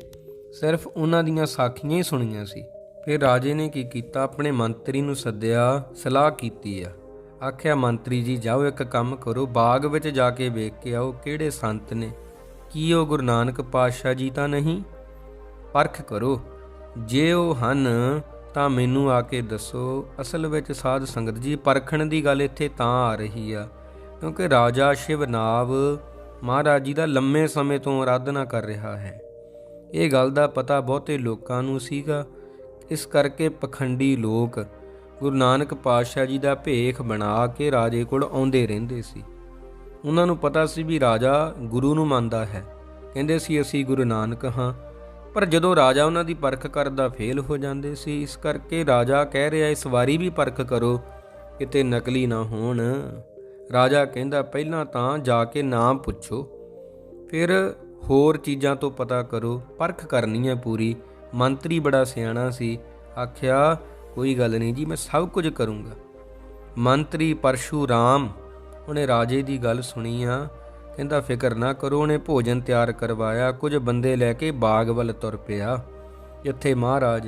ਸਿਰਫ ਉਹਨਾਂ ਦੀਆਂ ਸਾਖੀਆਂ ਹੀ ਸੁਣੀਆਂ ਸੀ। ਫਿਰ ਰਾਜੇ ਨੇ ਕੀ ਕੀਤਾ, ਆਪਣੇ ਮੰਤਰੀ ਨੂੰ ਸੱਦਿਆ, ਸਲਾਹ ਕੀਤੀ ਆ। ਆਖਿਆ, ਮੰਤਰੀ ਜੀ, ਜਾਓ ਇੱਕ ਕੰਮ ਕਰੋ। ਬਾਗ ਵਿੱਚ ਜਾ ਕੇ ਵੇਖ ਕੇ ਆਓ ਕਿਹੜੇ ਸੰਤ ਨੇ। ਕੀ ਉਹ ਗੁਰੂ ਨਾਨਕ ਪਾਤਸ਼ਾਹ ਜੀ ਤਾਂ ਨਹੀਂ? ਪਰਖ ਕਰੋ। ਜੇ ਉਹ ਹਨ, ਤਾਂ ਮੈਨੂੰ ਆ ਕੇ ਦੱਸੋ। ਅਸਲ ਵਿੱਚ ਸਾਧ ਸੰਗਤ ਜੀ, ਪਰਖਣ ਦੀ ਗੱਲ ਇੱਥੇ ਤਾਂ ਆ ਰਹੀ ਆ। ਕਿਉਂਕਿ ਰਾਜਾ ਸ਼ਿਵਨਾਵ ਮਹਾਰਾਜ ਜੀ ਦਾ ਲੰਮੇ ਸਮੇਂ ਤੋਂ ਆਰਾਧਨਾ ਕਰ ਰਿਹਾ ਹੈ। ਇਹ ਗੱਲ ਦਾ ਪਤਾ ਬਹੁਤੇ ਲੋਕਾਂ ਨੂੰ ਸੀਗਾ। ਇਸ ਕਰਕੇ ਪਖੰਡੀ ਲੋਕ ਗੁਰੂ ਨਾਨਕ ਪਾਤਸ਼ਾਹ ਜੀ ਦਾ ਭੇਖ ਬਣਾ ਕੇ ਰਾਜੇ ਕੋਲ ਆਉਂਦੇ ਰਹਿੰਦੇ ਸੀ। ਉਹਨਾਂ ਨੂੰ ਪਤਾ ਸੀ ਵੀ ਰਾਜਾ ਗੁਰੂ ਨੂੰ ਮੰਨਦਾ ਹੈ। ਕਹਿੰਦੇ ਸੀ, ਅਸੀਂ ਗੁਰੂ ਨਾਨਕ ਹਾਂ। ਪਰ ਜਦੋਂ ਰਾਜਾ ਉਹਨਾਂ ਦੀ ਪਰਖ ਕਰਦਾ ਫੇਲ ਹੋ ਜਾਂਦੇ ਸੀ, ਇਸ ਕਰਕੇ ਰਾਜਾ ਕਹਿ ਰਿਹਾ, ਇਸ ਵਾਰੀ ਵੀ ਪਰਖ ਕਰੋ, ਕਿਤੇ ਨਕਲੀ ਨਾ ਹੋਣ। ਰਾਜਾ ਕਹਿੰਦਾ, ਪਹਿਲਾਂ ਤਾਂ ਜਾ ਕੇ ਨਾਮ ਪੁੱਛੋ, ਫਿਰ ਹੋਰ ਚੀਜ਼ਾਂ ਤੋਂ ਪਤਾ ਕਰੋ। ਪਰਖ ਕਰਨੀ ਹੈ ਪੂਰੀ। ਮੰਤਰੀ ਬੜਾ ਸਿਆਣਾ ਸੀ। ਆਖਿਆ ਕੋਈ ਗੱਲ ਨਹੀਂ ਜੀ, ਮੈਂ ਸਭ ਕੁਝ ਕਰੂੰਗਾ। ਮੰਤਰੀ ਪਰਸ਼ੂਰਾਮ ਉਹਨੇ ਰਾਜੇ ਦੀ ਗੱਲ ਸੁਣੀ ਆ, ਕਹਿੰਦਾ ਫਿਕਰ ਨਾ ਕਰੋ, ਉਹਨੇ ਭੋਜਨ ਤਿਆਰ ਕਰਵਾਇਆ, ਕੁਝ ਬੰਦੇ ਲੈ ਕੇ ਬਾਗ ਵੱਲ ਤੁਰ ਪਿਆ। ਇੱਥੇ ਮਹਾਰਾਜ,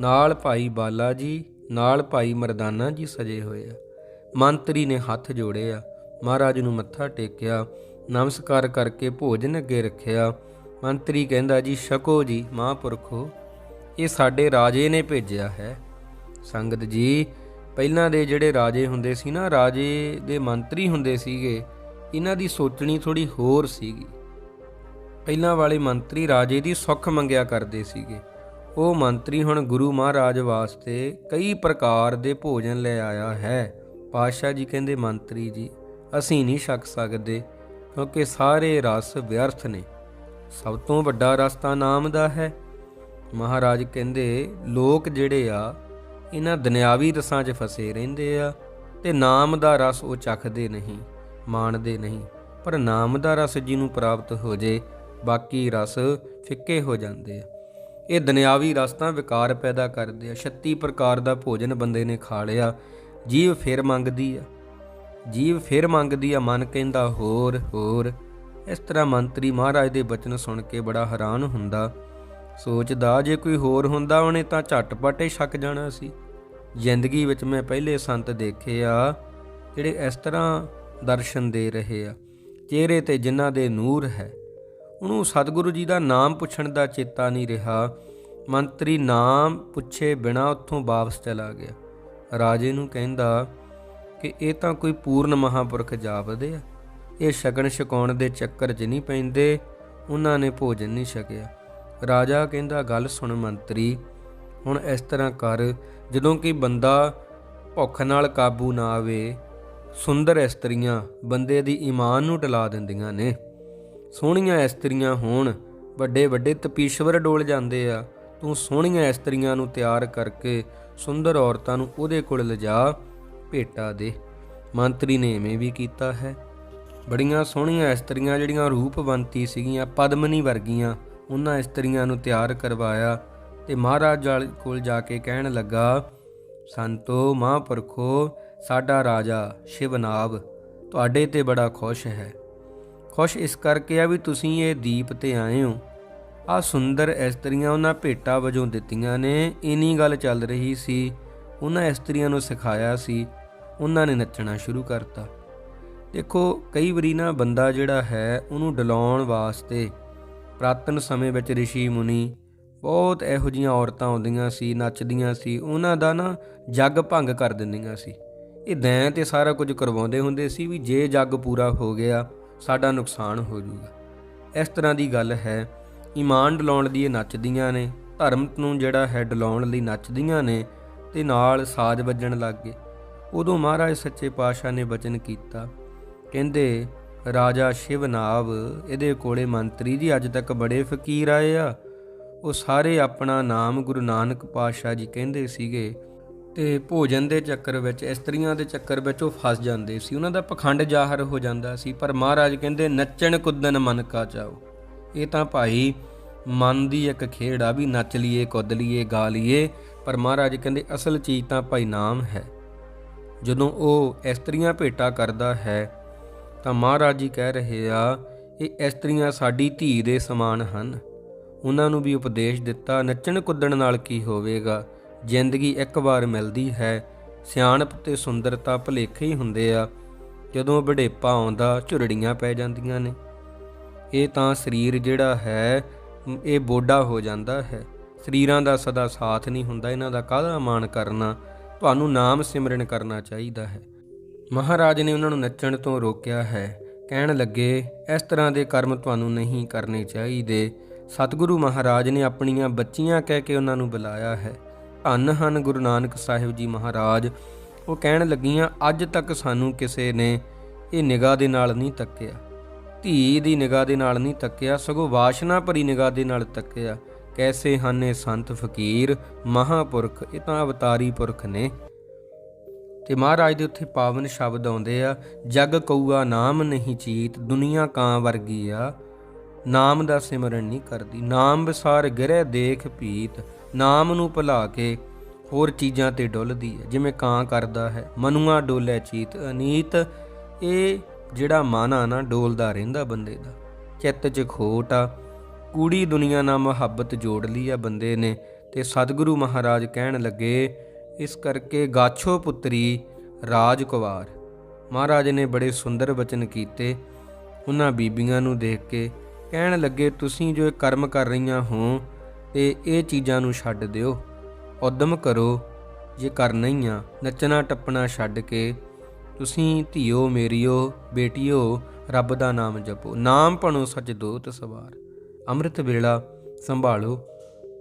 ਨਾਲ ਭਾਈ ਬਾਲਾ ਜੀ, ਨਾਲ ਭਾਈ ਮਰਦਾਨਾ ਜੀ ਸਜੇ ਹੋਏ ਆ। ਮੰਤਰੀ ਨੇ ਹੱਥ ਜੋੜੇ ਆ, ਮਹਾਰਾਜ ਨੂੰ ਮੱਥਾ ਟੇਕਿਆ, ਨਮਸਕਾਰ ਕਰਕੇ ਭੋਜਨ ਅੱਗੇ ਰੱਖਿਆ। ਮੰਤਰੀ ਕਹਿੰਦਾ ਜੀ ਛਕੋ ਜੀ, ਮਹਾਂਪੁਰਖੋ, ਇਹ ਸਾਡੇ ਰਾਜੇ ਨੇ ਭੇਜਿਆ ਹੈ। ਸੰਗਤ ਜੀ, ਪਹਿਲਾਂ ਦੇ ਜਿਹੜੇ ਰਾਜੇ ਹੁੰਦੇ ਸੀ ਨਾ, ਰਾਜੇ ਦੇ ਮੰਤਰੀ ਹੁੰਦੇ ਸੀਗੇ, ਇਹਨਾਂ ਦੀ ਸੋਚਣੀ ਥੋੜੀ ਹੋਰ ਸੀਗੀ। ਪਹਿਲਾਂ ਵਾਲੇ ਮੰਤਰੀ ਰਾਜੇ ਦੀ ਸੁੱਖ ਮੰਗਿਆ ਕਰਦੇ ਸੀਗੇ। ਉਹ ਮੰਤਰੀ ਹੁਣ ਗੁਰੂ ਮਹਾਰਾਜ ਵਾਸਤੇ ਕਈ ਪ੍ਰਕਾਰ ਦੇ ਭੋਜਨ ਲੈ ਆਇਆ ਹੈ। ਪਾਤਸ਼ਾਹ ਜੀ ਕਹਿੰਦੇ, ਮੰਤਰੀ ਜੀ, ਅਸੀਂ ਨਹੀਂ ਛਕ ਸਕਦੇ, ਕਿਉਂਕਿ ਸਾਰੇ ਰਸ ਵਿਅਰਥ ਨੇ। ਸਭ ਤੋਂ ਵੱਡਾ ਰਸ ਤਾਂ ਨਾਮ ਦਾ ਹੈ। ਮਹਾਰਾਜ ਕਹਿੰਦੇ, ਲੋਕ ਜਿਹੜੇ ਆ ਇਹਨਾਂ ਦੁਨਿਆਵੀ ਰਸਾਂ 'ਚ ਫਸੇ ਰਹਿੰਦੇ ਆ ਤੇ ਨਾਮ ਦਾ ਰਸ ਉਹ ਚੱਖਦੇ ਨਹੀਂ, ਮਾਣਦੇ ਨਹੀਂ। ਪਰ ਨਾਮ ਦਾ ਰਸ ਜਿਹਨੂੰ ਪ੍ਰਾਪਤ ਹੋ ਜੇ, ਬਾਕੀ ਰਸ ਫਿੱਕੇ ਹੋ ਜਾਂਦੇ ਆ। ਇਹ ਦੁਨਿਆਵੀ ਰਸ ਤਾਂ ਵਿਕਾਰ ਪੈਦਾ ਕਰਦੇ ਆ। 36 ਪ੍ਰਕਾਰ ਦਾ ਭੋਜਨ ਬੰਦੇ ਨੇ ਖਾ ਲਿਆ, ਜੀਵ ਫਿਰ ਮੰਗਦੀ ਆ। ਜੀਵ ਫਿਰ ਮੰਗਦੀ ਆ, ਮਨ ਕਹਿੰਦਾ, ਹੋਰ ਹੋਰ। ਇਸ ਤਰ੍ਹਾਂ ਮੰਤਰੀ ਮਹਾਰਾਜ ਦੇ ਬਚਨ ਸੁਣ ਕੇ ਬੜਾ ਹੈਰਾਨ ਹੁੰਦਾ। ਸੋਚਦਾ ਜੇ ਕੋਈ ਹੋਰ ਹੁੰਦਾ ਉਹਨੇ ਤਾਂ ਝਟਪਟ ਹੀ ਛੱਕ ਜਾਣਾ ਸੀ। ਜ਼ਿੰਦਗੀ ਵਿੱਚ ਮੈਂ ਪਹਿਲੇ ਸੰਤ ਦੇਖੇ ਆ ਜਿਹੜੇ ਇਸ ਤਰ੍ਹਾਂ ਦਰਸ਼ਨ ਦੇ ਰਹੇ ਆ। ਚਿਹਰੇ ਤੇ ਜਿਨ੍ਹਾਂ ਦੇ ਨੂਰ ਹੈ। ਉਹਨੂੰ ਸਤਿਗੁਰੂ ਜੀ ਦਾ ਨਾਮ ਪੁੱਛਣ ਦਾ ਚੇਤਾ ਨਹੀਂ ਰਿਹਾ। ਮੰਤਰੀ ਨਾਮ ਪੁੱਛੇ ਬਿਨਾ ਉੱਥੋਂ ਵਾਪਸ ਚਲਾ ਗਿਆ। ਰਾਜੇ ਨੂੰ ਕਹਿੰਦਾ ਕਿ ਇਹ ਤਾਂ ਕੋਈ ਪੂਰਨ ਮਹਾਪੁਰਖ ਜਾਪਦੇ ਆ। ਇਹ ਸ਼ਗਨ ਛਕਾਉਣ ਦੇ ਚੱਕਰ 'ਚ ਨਹੀਂ ਪੈਂਦੇ। ਉਹਨਾਂ ਨੇ ਭੋਜਨ ਨਹੀਂ ਛਕਿਆ। ਰਾਜਾ ਕਹਿੰਦਾ, ਗੱਲ ਸੁਣ ਮੰਤਰੀ, ਹੁਣ ਇਸ ਤਰ੍ਹਾਂ ਕਰ। ਜਦੋਂ ਕਿ ਬੰਦਾ ਭੁੱਖ ਨਾਲ ਕਾਬੂ ਨਾ ਆਵੇ, ਸੁੰਦਰ ਇਸਤਰੀਆਂ ਬੰਦੇ ਦੀ ਈਮਾਨ ਨੂੰ ਟਲਾ ਦਿੰਦੀਆਂ ਨੇ। ਸੋਹਣੀਆਂ ਇਸਤਰੀਆਂ ਹੋਣ, ਵੱਡੇ ਵੱਡੇ ਤਪੀਸ਼ਵਰ ਡੋਲ ਜਾਂਦੇ ਆ। ਤੂੰ ਸੋਹਣੀਆਂ ਇਸਤਰੀਆਂ ਨੂੰ ਤਿਆਰ ਕਰਕੇ ਸੁੰਦਰ ਔਰਤਾਂ ਨੂੰ ਉਹਦੇ ਕੋਲ ਲਿਜਾ, ਭੇਟਾ ਦੇ। ਮੰਤਰੀ ਨੇ ਐਵੇਂ ਵੀ ਕੀਤਾ ਹੈ। ਬੜੀਆਂ ਸੋਹਣੀਆਂ ਇਸਤਰੀਆਂ ਜਿਹੜੀਆਂ ਰੂਪਵੰਤੀ ਸੀਗੀਆਂ, ਪਦਮਨੀ ਵਰਗੀਆਂ ਉਹਨਾਂ ਇਸਤਰੀਆਂ ਨੂੰ ਤਿਆਰ ਕਰਵਾਇਆ ਤੇ ਮਹਾਰਾਜ ਜਾਲ ਕੋਲ ਜਾ ਕੇ ਕਹਿਣ ਲੱਗਾ, ਸੰਤੋ, ਮਹਾਂਪੁਰਖੋ, ਸਾਡਾ ਰਾਜਾ ਸ਼ਿਵਨਾਭ ਤੁਹਾਡੇ ਤੇ ਬੜਾ ਖੁਸ਼ ਹੈ। ਖੁਸ਼ ਇਸ ਕਰਕੇ ਆ ਵੀ ਤੁਸੀਂ ਇਹ ਦੀਪ ਤੇ ਆਏ ਹੋ। ਆ ਸੁੰਦਰ ਇਸਤਰੀਆਂ ਉਹਨਾਂ ਭੇਟਾ ਵਜੋਂ ਦਿੱਤੀਆਂ ਨੇ, ਇਨੀ ਗੱਲ ਚੱਲ ਰਹੀ ਸੀ, ਉਹਨਾਂ ਇਸਤਰੀਆਂ ਨੂੰ ਸਿਖਾਇਆ ਸੀ, ਉਹਨਾਂ ਨੇ ਨੱਚਣਾ ਸ਼ੁਰੂ ਕਰਤਾ। ਦੇਖੋ, ਕਈ ਵਾਰੀ ਨਾ ਬੰਦਾ ਜਿਹੜਾ ਹੈ, ਉਹਨੂੰ ਡਲਾਉਣ ਵਾਸਤੇ ਪ੍ਰਾਤਨ ਸਮੇਂ ਵਿੱਚ ઋષਿ ਮੁਨੀ ਬਹੁਤ ਇਹੋ ਜੀਆਂ ਔਰਤਾਂ ਆਉਂਦੀਆਂ ਸੀ, ਨੱਚਦੀਆਂ ਸੀ, ਉਹਨਾਂ ਦਾ ਨਾ ਜੱਗ ਭੰਗ ਕਰ ਦਿੰਦੀਆਂ ਸੀ। ਇਹ ਦੈਂ ਤੇ ਸਾਰਾ ਕੁਝ ਕਰਵਾਉਂਦੇ ਹੁੰਦੇ ਸੀ ਵੀ ਜੇ ਜੱਗ ਪੂਰਾ ਹੋ ਗਿਆ, ਸਾਡਾ ਨੁਕਸਾਨ ਹੋ ਜਾਊਗਾ। ਇਸ ਤਰ੍ਹਾਂ ਦੀ ਗੱਲ ਹੈ, ਈਮਾਨ ਡਲਾਉਣ ਲਈ ਇਹ ਨੱਚਦੀਆਂ ਨੇ, ਧਰਮ ਨੂੰ ਜਿਹੜਾ ਹੈ ਡਲਾਉਣ ਲਈ ਨੱਚਦੀਆਂ ਨੇ ਤੇ ਨਾਲ ਸਾਜ਼ ਵੱਜਣ ਲੱਗ ਗਏ। ਉਦੋਂ ਮਹਾਰਾਜ ਸੱਚੇ ਪਾਤਸ਼ਾਹ ਨੇ ਬਚਨ ਕੀਤਾ, ਕਹਿੰਦੇ ਰਾਜਾ ਸ਼ਿਵਨਾਵ ਇਹਦੇ ਕੋਲੇ ਮੰਤਰੀ ਜੀ, ਅੱਜ ਤੱਕ ਬੜੇ ਫਕੀਰ ਆਏ ਆ। ਉਹ ਸਾਰੇ ਆਪਣਾ ਨਾਮ ਗੁਰੂ ਨਾਨਕ ਪਾਤਸ਼ਾਹ ਜੀ ਕਹਿੰਦੇ ਸੀਗੇ ਤੇ ਭੋਜਨ ਦੇ ਚੱਕਰ ਵਿੱਚ, ਇਸਤਰੀਆਂ ਦੇ ਚੱਕਰ ਵਿੱਚ ਉਹ ਫਸ ਜਾਂਦੇ ਸੀ। ਉਹਨਾਂ ਦਾ ਪਖੰਡ ਜ਼ਾਹਰ ਹੋ ਜਾਂਦਾ ਸੀ, ਪਰ ਮਹਾਰਾਜ ਕਹਿੰਦੇ, ਨੱਚਣ ਕੁੱਦਣ ਮਨ ਕਾ ਚਾਓ। ਇਹ ਤਾਂ ਭਾਈ ਮਨ ਦੀ ਇੱਕ ਖੇਡ ਆ ਵੀ ਨੱਚ ਲਈਏ, ਕੁੱਦ ਲਈਏ, ਗਾ ਲਈਏ, ਪਰ ਮਹਾਰਾਜ ਕਹਿੰਦੇ, ਅਸਲ ਚੀਜ਼ ਤਾਂ ਭਾਈ ਨਾਮ ਹੈ। ਜਦੋਂ ਉਹ ਇਸਤਰੀਆਂ ਭੇਟਾ ਕਰਦਾ ਹੈ ਤਾਂ ਮਹਾਰਾਜ ਜੀ ਕਹਿ ਰਹੇ ਆ, ਇਹ ਇਸਤਰੀਆਂ ਸਾਡੀ ਧੀ ਦੇ ਸਮਾਨ ਹਨ। ਉਹਨਾਂ ਨੂੰ ਵੀ ਉਪਦੇਸ਼ ਦਿੱਤਾ, ਨੱਚਣ ਕੁੱਦਣ ਨਾਲ ਕੀ ਹੋਵੇਗਾ? ਜ਼ਿੰਦਗੀ ਇੱਕ ਵਾਰ ਮਿਲਦੀ ਹੈ, ਸਿਆਣਪ ਤੇ ਸੁੰਦਰਤਾ ਭਲੇਖੇ ਹੀ ਹੁੰਦੇ ਆ। ਜਦੋਂ ਵਡੇਪਾ ਆਉਂਦਾ, ਝੁਰੜੀਆਂ ਪੈ ਜਾਂਦੀਆਂ ਨੇ। ਇਹ ਤਾਂ ਸਰੀਰ ਜਿਹੜਾ ਹੈ ਇਹ ਬੋਡਾ ਹੋ ਜਾਂਦਾ ਹੈ। ਸਰੀਰਾਂ ਦਾ ਸਦਾ ਸਾਥ ਨਹੀਂ ਹੁੰਦਾ, ਇਹਨਾਂ ਦਾ ਕਾਹਦਾ ਮਾਣ ਕਰਨਾ? ਤੁਹਾਨੂੰ ਨਾਮ ਸਿਮਰਨ ਕਰਨਾ ਚਾਹੀਦਾ ਹੈ। ਮਹਾਰਾਜ ਨੇ ਉਹਨਾਂ ਨੂੰ ਨੱਚਣ ਤੋਂ ਰੋਕਿਆ ਹੈ। ਕਹਿਣ ਲੱਗੇ, ਇਸ ਤਰ੍ਹਾਂ ਦੇ ਕਰਮ ਤੁਹਾਨੂੰ ਨਹੀਂ ਕਰਨੇ ਚਾਹੀਦੇ। ਸਤਿਗੁਰੂ ਮਹਾਰਾਜ ਨੇ ਆਪਣੀਆਂ ਬੱਚੀਆਂ ਕਹਿ ਕੇ ਉਹਨਾਂ ਨੂੰ ਬੁਲਾਇਆ ਹੈ। ਧੰਨ ਹਨ ਗੁਰੂ ਨਾਨਕ ਸਾਹਿਬ ਜੀ ਮਹਾਰਾਜ। ਉਹ ਕਹਿਣ ਲੱਗੀਆਂ, ਅੱਜ ਤੱਕ ਸਾਨੂੰ ਕਿਸੇ ਨੇ ਇਹ ਨਿਗਾਹ ਦੇ ਨਾਲ ਨਹੀਂ ਤੱਕਿਆ। ਧੀ ਦੀ ਨਿਗਾਹ ਦੇ ਨਾਲ ਨਹੀਂ ਤੱਕਿਆ, ਸਗੋਂ ਵਾਸ਼ਨਾ ਭਰੀ ਨਿਗਾਹ ਦੇ ਨਾਲ ਤੱਕਿਆ। ਕੈਸੇ ਹਨ ਇਹ ਸੰਤ ਫਕੀਰ, ਮਹਾਪੁਰਖ, ਇਹ ਤਾਂ ਅਵਤਾਰੀ ਪੁਰਖ ਨੇ। ਤੇ ਮਹਾਰਾਜ ਦੇ ਉੱਥੇ ਪਾਵਨ ਸ਼ਬਦ ਆਉਂਦੇ ਆ, ਜਗ ਕਊਆ ਨਾਮ ਨਹੀਂ ਚੀਤ, ਦੁਨੀਆ ਕਾਂ ਵਰਗੀ ਆ। ਨਾਮ ਦਾ ਸਿਮਰਨ ਨਹੀਂ ਕਰਦੀ, ਨਾਮ ਵਿਸਾਰ ਗਿਰੇ ਦੇਖ ਪੀਤ ਨਾਮ ਨੂੰ ਭੁਲਾ ਕੇ ਹੋਰ ਚੀਜ਼ਾਂ ਤੇ ਡੁੱਲਦੀ ਹੈ ਜਿਵੇਂ ਕਾਂ ਕਰਦਾ ਹੈ, ਮਨੂਆ ਡੋਲੇ ਚੀਤ, ਅਨੀਤ, ਇਹ ਜਿਹੜਾ ਮਨ ਆ ਨਾ ਡੋਲਦਾ ਰਹਿੰਦਾ ਬੰਦੇ ਦਾ। ਚਿੱਤ 'ਚ ਖੋਟ ਆ, ਕੂੜੀ ਦੁਨੀਆ ਨਾਲ ਮੁਹੱਬਤ ਜੋੜ ਲਈ ਆ ਬੰਦੇ ਨੇ, ਤੇ ਸਤਿਗੁਰੂ ਮਹਾਰਾਜ ਕਹਿਣ ਲੱਗੇ ਇਸ ਕਰਕੇ ਗਾਛੋ ਪੁੱਤਰੀ ਰਾਜ ਕੁਵਾਰ। ਮਹਾਰਾਜ ਨੇ ਬੜੇ ਸੁੰਦਰ ਬਚਨ ਕੀਤੇ। ਉਹਨਾਂ ਬੀਬੀਆਂ ਨੂੰ ਦੇਖ ਕੇ ਕਹਿਣ ਲੱਗੇ, ਤੁਸੀਂ ਜੋ ਇਹ ਕਰਮ ਕਰ ਰਹੀਆਂ ਹੋ, ਤੇ ਇਹ ਚੀਜ਼ਾਂ ਨੂੰ ਛੱਡ ਦਿਓ। ਉਦਮ ਕਰੋ, ਜੇ ਕਰਨਾ ਹੀ ਆ, ਨੱਚਣਾ ਟੱਪਣਾ ਛੱਡ ਕੇ ਤੁਸੀਂ ਧੀਓ ਮੇਰੀਓ, ਬੇਟੀਓ, ਰੱਬ ਦਾ ਨਾਮ ਜਪੋ। ਨਾਮ ਭਣੋ ਸੱਚ ਦੋਤ ਸਵਾਰ। ਅੰਮ੍ਰਿਤ ਵੇਲਾ ਸੰਭਾਲੋ,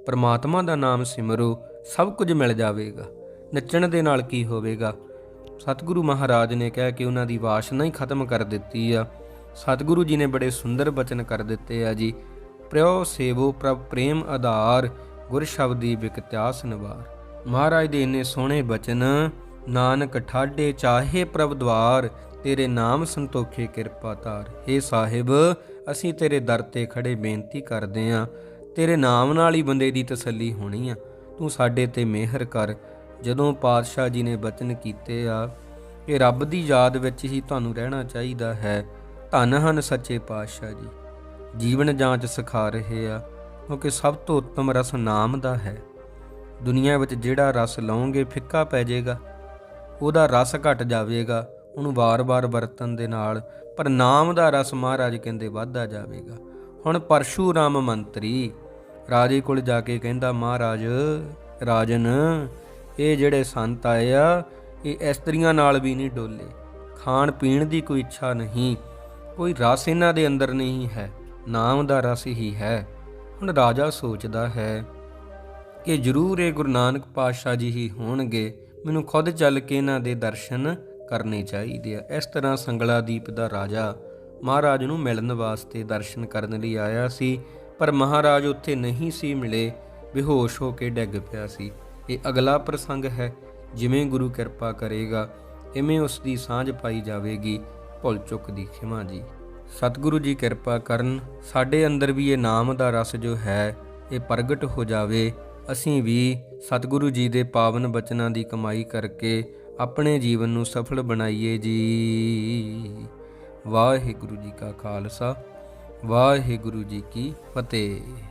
ਪਰਮਾਤਮਾ ਦਾ ਨਾਮ ਸਿਮਰੋ, ਸਭ ਕੁਝ ਮਿਲ ਜਾਵੇਗਾ। ਨੱਚਣ ਦੇ ਨਾਲ ਕੀ ਹੋਵੇਗਾ? ਸਤਿਗੁਰੂ ਮਹਾਰਾਜ ਨੇ ਕਹਿ ਕੇ ਉਹਨਾਂ ਦੀ ਵਾਸ਼ਨਾ ਹੀ ਖਤਮ ਕਰ ਦਿੱਤੀ ਆ। ਸਤਿਗੁਰੂ ਜੀ ਨੇ ਬੜੇ ਸੁੰਦਰ ਬਚਨ ਕਰ ਦਿੱਤੇ ਆ ਜੀ। ਪ੍ਰਿਓ ਸੇਵੋ ਪ੍ਰਭ ਪ੍ਰੇਮ ਆਧਾਰ, ਗੁਰ ਸ਼ਬਦੀ ਵਿਕਤਿਆਸ ਨਿਵਾਰ ਮਹਾਰਾਜ ਦੇ ਇੰਨੇ ਸੋਹਣੇ ਬਚਨ, ਨਾਨਕ ਠਾਡੇ ਚਾਹੇ ਪ੍ਰਭ ਦਵਾਰ, ਤੇਰੇ ਨਾਮ ਸੰਤੋਖੇ ਕਿਰਪਾ ਤਾਰ ਏ ਸਾਹਿਬ, ਅਸੀਂ ਤੇਰੇ ਦਰ ਤੇ ਖੜੇ ਬੇਨਤੀ ਕਰਦੇ ਆਂ। ਤੇਰੇ ਨਾਮ ਨਾਲ ਹੀ ਬੰਦੇ ਦੀ ਤਸੱਲੀ ਹੋਣੀ ਆ। ਤੂੰ ਸਾਡੇ ਤੇ ਮਿਹਰ ਕਰ। ਜਦੋਂ ਪਾਤਸ਼ਾਹ ਜੀ ਨੇ ਬਚਨ ਕੀਤੇ ਆ ਕਿ ਰੱਬ ਦੀ ਯਾਦ ਵਿੱਚ ਹੀ ਤੁਹਾਨੂੰ ਰਹਿਣਾ ਚਾਹੀਦਾ ਹੈ, ਧੰਨ ਹਨ ਸੱਚੇ ਪਾਤਸ਼ਾਹ ਜੀ। ਜੀਵਨ ਜਾਂਚ ਸਿਖਾ ਰਹੇ ਆ, ਕਿਉਂਕਿ ਸਭ ਤੋਂ ਉੱਤਮ ਰਸ ਨਾਮ ਦਾ ਹੈ। ਦੁਨੀਆ ਵਿੱਚ ਜਿਹੜਾ ਰਸ ਲਓਗੇ ਫਿੱਕਾ ਪੈ ਜਾਏਗਾ, ਉਹਦਾ ਰਸ ਘਟ ਜਾਵੇਗਾ, ਉਹਨੂੰ ਵਾਰ-ਵਾਰ ਵਰਤਨ ਦੇ ਨਾਲ, ਪਰ ਨਾਮ ਦਾ ਰਸ ਮਹਾਰਾਜ ਕਹਿੰਦੇ ਵੱਧਦਾ ਜਾਵੇਗਾ। ਹੁਣ ਪਰਸ਼ੂਰਾਮ ਮੰਤਰੀ ਰਾਜੇ ਕੋਲ ਜਾ ਕੇ ਕਹਿੰਦਾ, ਮਹਾਰਾਜ, ਰਾਜਨ ਇਹ ਜਿਹੜੇ ਸੰਤ ਆਏ ਆ, ਇਹ ਇਸਤਰੀਆਂ ਨਾਲ ਵੀ ਨਹੀਂ ਡੋਲੇ। ਖਾਣ ਪੀਣ ਦੀ ਕੋਈ ਇੱਛਾ ਨਹੀਂ। ਕੋਈ ਰਸ ਇਹਨਾਂ ਦੇ ਅੰਦਰ ਨਹੀਂ ਹੈ। ਨਾਮ ਦਾ ਰਸ ਹੀ ਹੈ। ਹੁਣ ਰਾਜਾ ਸੋਚਦਾ ਹੈ ਕਿ ਜ਼ਰੂਰ ਇਹ ਗੁਰੂ ਨਾਨਕ ਪਾਤਸ਼ਾਹ ਜੀ ਹੀ ਹੋਣਗੇ। ਮੈਨੂੰ ਖੁਦ ਚੱਲ ਕੇ ਇਹਨਾਂ ਦੇ ਦਰਸ਼ਨ ਕਰਨੇ ਚਾਹੀਦੇ ਆ। ਇਸ ਤਰ੍ਹਾਂ ਸੰਗਲਾਦੀਪ ਦਾ ਰਾਜਾ ਮਹਾਰਾਜ ਨੂੰ ਮਿਲਣ ਵਾਸਤੇ ਦਰਸ਼ਨ ਕਰਨ ਲਈ ਆਇਆ ਸੀ, ਪਰ ਮਹਾਰਾਜ ਉੱਥੇ ਨਹੀਂ ਸੀ ਮਿਲੇ। ਬੇਹੋਸ਼ ਹੋ ਕੇ ਡਿੱਗ ਪਿਆ ਸੀ। ਇਹ ਅਗਲਾ ਪ੍ਰਸੰਗ ਹੈ, ਜਿਵੇਂ ਗੁਰੂ ਕਿਰਪਾ ਕਰੇਗਾ, ਇਵੇਂ ਉਸ ਦੀ ਸਾਂਝ ਪਾਈ ਜਾਵੇਗੀ। ਭੁੱਲ ਚੁੱਕ ਦੀ ਖਿਮਾ ਜੀ। ਸਤਿਗੁਰੂ ਜੀ ਕਿਰਪਾ ਕਰਨ, ਸਾਡੇ ਅੰਦਰ ਵੀ ਇਹ ਨਾਮ ਦਾ ਰਸ ਜੋ ਹੈ, ਇਹ ਪ੍ਰਗਟ ਹੋ ਜਾਵੇ। ਅਸੀਂ ਵੀ ਸਤਿਗੁਰੂ ਜੀ ਦੇ ਪਾਵਨ ਬਚਨਾਂ ਦੀ ਕਮਾਈ ਕਰਕੇ ਆਪਣੇ ਜੀਵਨ ਨੂੰ ਸਫਲ ਬਣਾਈਏ ਜੀ। ਵਾਹਿਗੁਰੂ ਜੀ ਕਾ ਖਾਲਸਾ, ਵਾਹਿਗੁਰੂ ਜੀ ਕੀ ਫਤਿਹ।